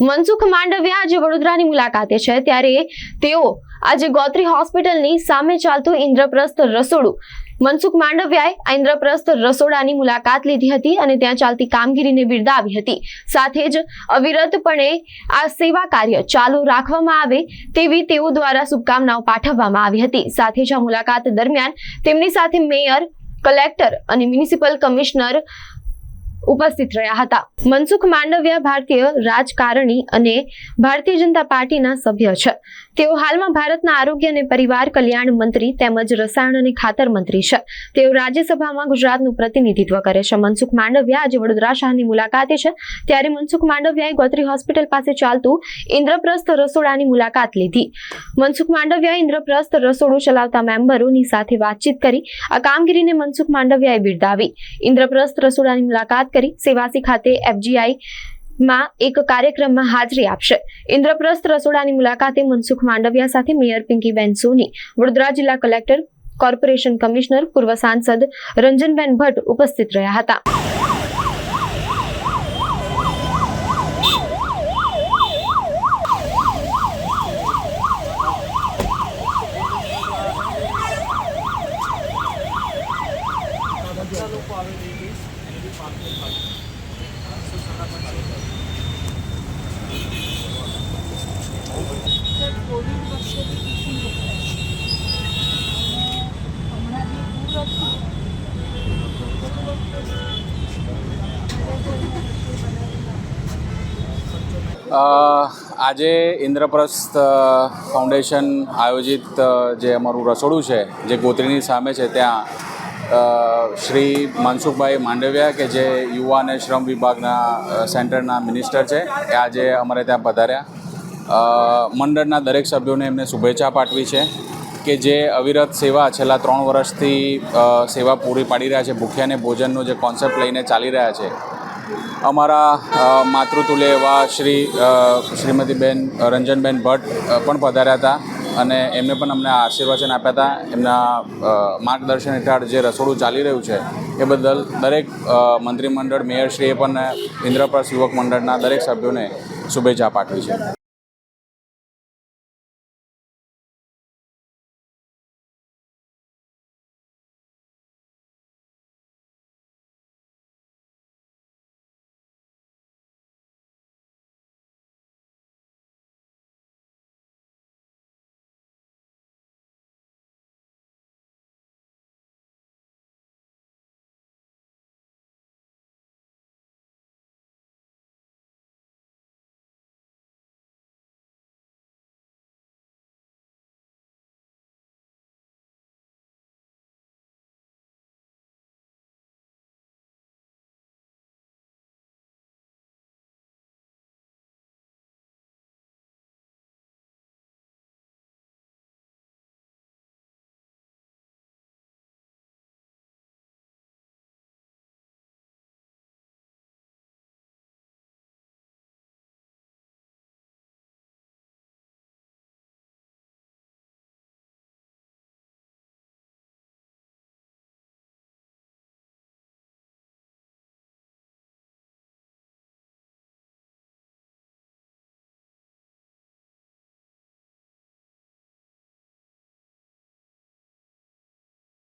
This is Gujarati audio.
મનસુખ માંડવિયા આજે વડોદરાની મુલાકાતે છે. ત્યારે તેઓ આજે ગોત્રી હોસ્પિટલની સામે ચાલતું ઇન્દ્રપ્રસ્થ રસોડું મનસુખ માંડવિયાએ આ ઇન્દ્રપ્રસ્થ રસોડાની મુલાકાત લીધી હતી અને ત્યાં ચાલતી કામગીરીને બિરદાવી હતી. સાથે જ અવિરતપણે આ સેવા કાર્ય ચાલુ રાખવામાં આવે તેવી તેઓ દ્વારા શુભકામનાઓ પાઠવવામાં આવી હતી. સાથે જ આ મુલાકાત દરમિયાન તેમની સાથે મેયર, કલેક્ટર અને મ્યુનિસિપલ કમિશનર ઉપસ્થિત રહ્યા હતા. મનસુખ માંડવિયા ભારતીય રાજકારણી અને ભારતીય જનતા પાર્ટીના સભ્ય છે. તેઓ હાલમાં ભારતના આરોગ્ય અને પરિવાર કલ્યાણ મંત્રી તેમજ રસાયણ અને ખાતર મંત્રી છે. તેઓ રાજ્યસભામાં ગુજરાતનું પ્રતિનિધિત્વ કરે છે. મનસુખ માંડવિયા આજે વડોદરા શહેરની મુલાકાતે છે. ત્યારે મનસુખ માંડવિયાએ ગોત્રી હોસ્પિટલ પાસે ચાલતું ઇન્દ્રપ્રસ્થ રસોડાની મુલાકાત લીધી. મનસુખ માંડવિયાએ ઇન્દ્રપ્રસ્થ રસોડું ચલાવતા મેમ્બરોની સાથે વાતચીત કરી. આ કામગીરીને મનસુખ માંડવિયાએ બિરદાવી. ઇન્દ્રપ્રસ્થ રસોડાની મુલાકાત કરી સેવાસી ખાતે એફજીઆઈ માં એક કાર્યક્રમમાં હાજરી આપશે. ઇન્દ્રપ્રસ્થ રસોડાની મુલાકાતે મનસુખ માંડવિયા સાથે મેયર પિંકીબેન સોની, વડોદરા જિલ્લા કલેક્ટર કોર્પોરેશન કમિશનર, પૂર્વ સાંસદ રંજનબેન ભટ્ટ ઉપસ્થિત રહ્યા હતા. આજે ઇન્દ્રપ્રસ્થ ફાઉન્ડેશન આયોજિત જે અમારું રસોડું છે જે ગોત્રીની સામે છે ત્યાં શ્રી મનસુખભાઈ માંડવિયા કે જે યુવા અને શ્રમ વિભાગના સેન્ટરના મિનિસ્ટર છે, એ આજે અમારે ત્યાં પધાર્યા. મંડળના દરેક સભ્યોને એમને શુભેચ્છા પાઠવી છે કે જે અવિરત સેવા છેલ્લા ત્રણ વર્ષથી સેવા પૂરી પાડી રહ્યા છે ભૂખ્યાને ભોજનનો જે કોન્સેપ્ટ લઈને ચાલી રહ્યા છે. અમારા માતૃતુલ્ય એવા શ્રી શ્રીમતીબેન, રંજનબેન ભટ્ટ પણ પધાર્યા હતા. અને એમને પણ અમને આશીર્વચન આપ્યા હતા. એમના માર્ગદર્શન હેઠળ જે રસોડું ચાલી રહ્યું છે, એ બદલ દરેક મંત્રીમંડળ, મેયરશ્રીએ પણ ઇન્દ્રપ્રસ્થ યુવક મંડળના દરેક સભ્યોને શુભેચ્છા પાઠવી છે.